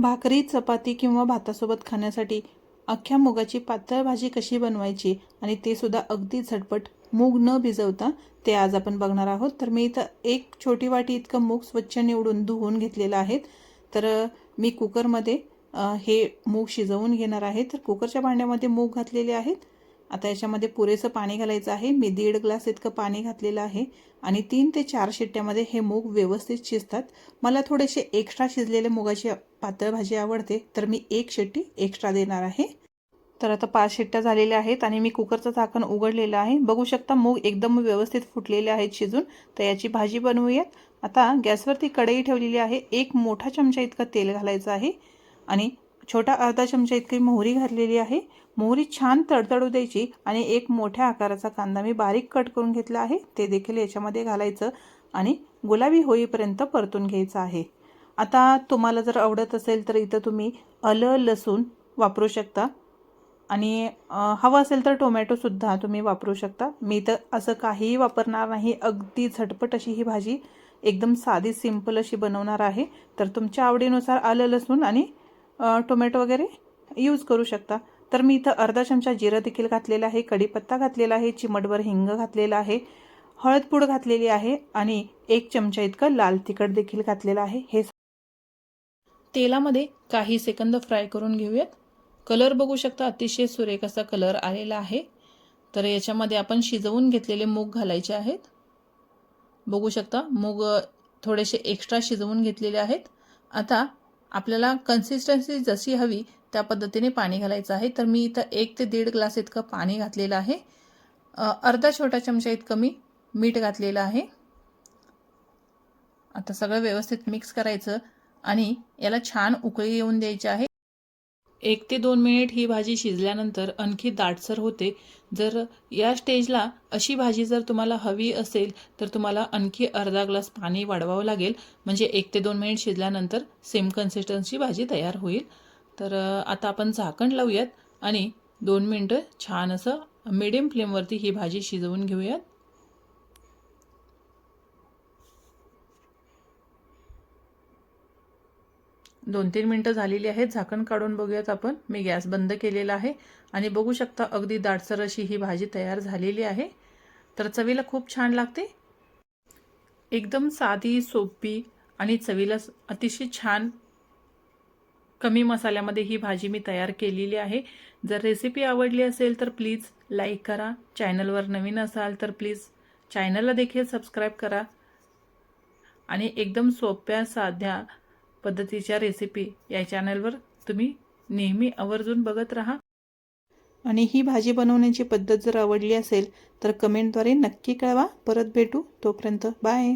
भाकरी चपाती किंवा भातासोबत खाण्यासाठी अख्ख्या मुगाची पातळ भाजी कशी बनवायची आणि ते सुद्धा अगदी झटपट मूग न भिजवता ते आज आपण बघणार आहोत. तर मी इथं एक छोटी वाटी इतकं मूग स्वच्छ निवडून धुवून घेतलेलं आहे तर मी कुकरमध्ये हे मूग शिजवून घेणार आहे. तर कुकरच्या भांड्यामध्ये मूग घातलेले आहेत. आता याच्यामध्ये पुरेसं पाणी घालायचं आहे. मी दीड ग्लास इतकं पाणी घातलेलं आहे आणि तीन ते चार शिट्ट्यामध्ये हे मूग व्यवस्थित शिजतात. मला थोडेसे एक्स्ट्रा शिजलेले मुगाची पातळ भाजी आवडते तर मी एक शिट्टी एक्स्ट्रा देणार आहे. तर आता पाच शिट्ट्या झालेल्या आहेत आणि मी कुकरचं झाकण उघडलेलं आहे. बघू शकता मूग एकदम व्यवस्थित फुटलेले आहेत शिजून. तर याची भाजी बनवूयात. आता गॅसवरती कढई ठेवलेली आहे. एक मोठा चमचा इतकं तेल घालायचं आहे आणि छोटा अर्धा चमचा इतकी मोहरी घातलेली आहे. मोहरी छान तडतडू द्यायची आणि एक मोठ्या आकाराचा कांदा मी बारीक कट करून घेतला आहे. ते देखील याच्यामध्ये घालायचं आणि गुलाबी होईपर्यंत परतून घ्यायचं आहे. आता तुम्हाला जर आवडत असेल तर इथं तुम्ही आलं लसूण वापरू शकता. आणि हवं असेल तर टोमॅटोसुद्धा तुम्ही वापरू शकता. मी तर असं काहीही वापरणार नाही. अगदी झटपट अशी ही भाजी एकदम साधी सिंपल अशी बनवणार आहे. तर तुमच्या आवडीनुसार आलं लसूण आणि टोमॅटो वगैरे यूज करू शकता. तर मी इथं अर्धा चमचा जिरं देखील घातलेला आहे कढीपत्ता घातलेला आहे चिमटभर हिंग घातलेला आहे हळद पूड घातलेली आहे आणि एक चमचा इतकं लाल तिखट देखील घातलेलं आहे. हे तेलामध्ये काही सेकंद फ्राय करून घेऊयात. कलर बघू शकता अतिशय सुरेख असा कलर आलेला आहे. तर याच्यामध्ये आपण शिजवून घेतलेले मूग घालायचे आहेत. बघू शकता मूग थोडेसे एक्स्ट्रा शिजवून घेतलेले आहेत. आता आपल्याला कन्सिस्टन्सी जशी हवी त्या पद्धतीने पाणी घालायचं आहे. तर मी इथं एक ते दीड ग्लास इतकं पाणी घातलेलं आहे. अर्धा छोटा चमचा इतकं मी मीठ घातलेलं आहे. आता सगळं व्यवस्थित मिक्स करायचं आणि याला छान उकळी येऊन द्यायची आहे. एक ते दोन मिनिट ही भाजी शिजल्यानंतर आणखी दाटसर होते. जर या स्टेजला अशी भाजी जर तुम्हाला हवी असेल तर तुम्हाला आणखी अर्धा ग्लास पाणी वाढवावं लागेल. म्हणजे एक ते दोन मिनिट शिजल्यानंतर सेम कन्सिस्टन्सी भाजी तयार होईल. तर आता आपण झाकण लावूयात आणि दोन मिनटं छान असं मिडियम फ्लेमवरती ही भाजी शिजवून घेऊयात. दोन तीन मिनटं झालेली आहेत झाकण काढून बघूयात आपण. मी गॅस बंद केलेला आहे आणि बघू शकता अगदी दाटसर अशी ही भाजी तयार झालेली आहे. तर चवीला खूप छान लागते. एकदम साधी सोपी आणि चवीला अतिशय छान कमी मसाल्यामध्ये ही भाजी मी तयार केलेली आहे. जर रेसिपी आवडली असेल तर प्लीज लाईक करा. चॅनलवर नवीन असाल तर प्लीज चॅनलला देखील सबस्क्राईब करा. आणि एकदम सोप्या साध्या पद्धतीच्या रेसिपी या चॅनलवर तुम्ही नेहमी आवर्जून बघत राहा. आणि ही भाजी बनवण्याची पद्धत जर आवडली असेल तर कमेंटद्वारे नक्की कळवा. परत भेटू. तोपर्यंत बाय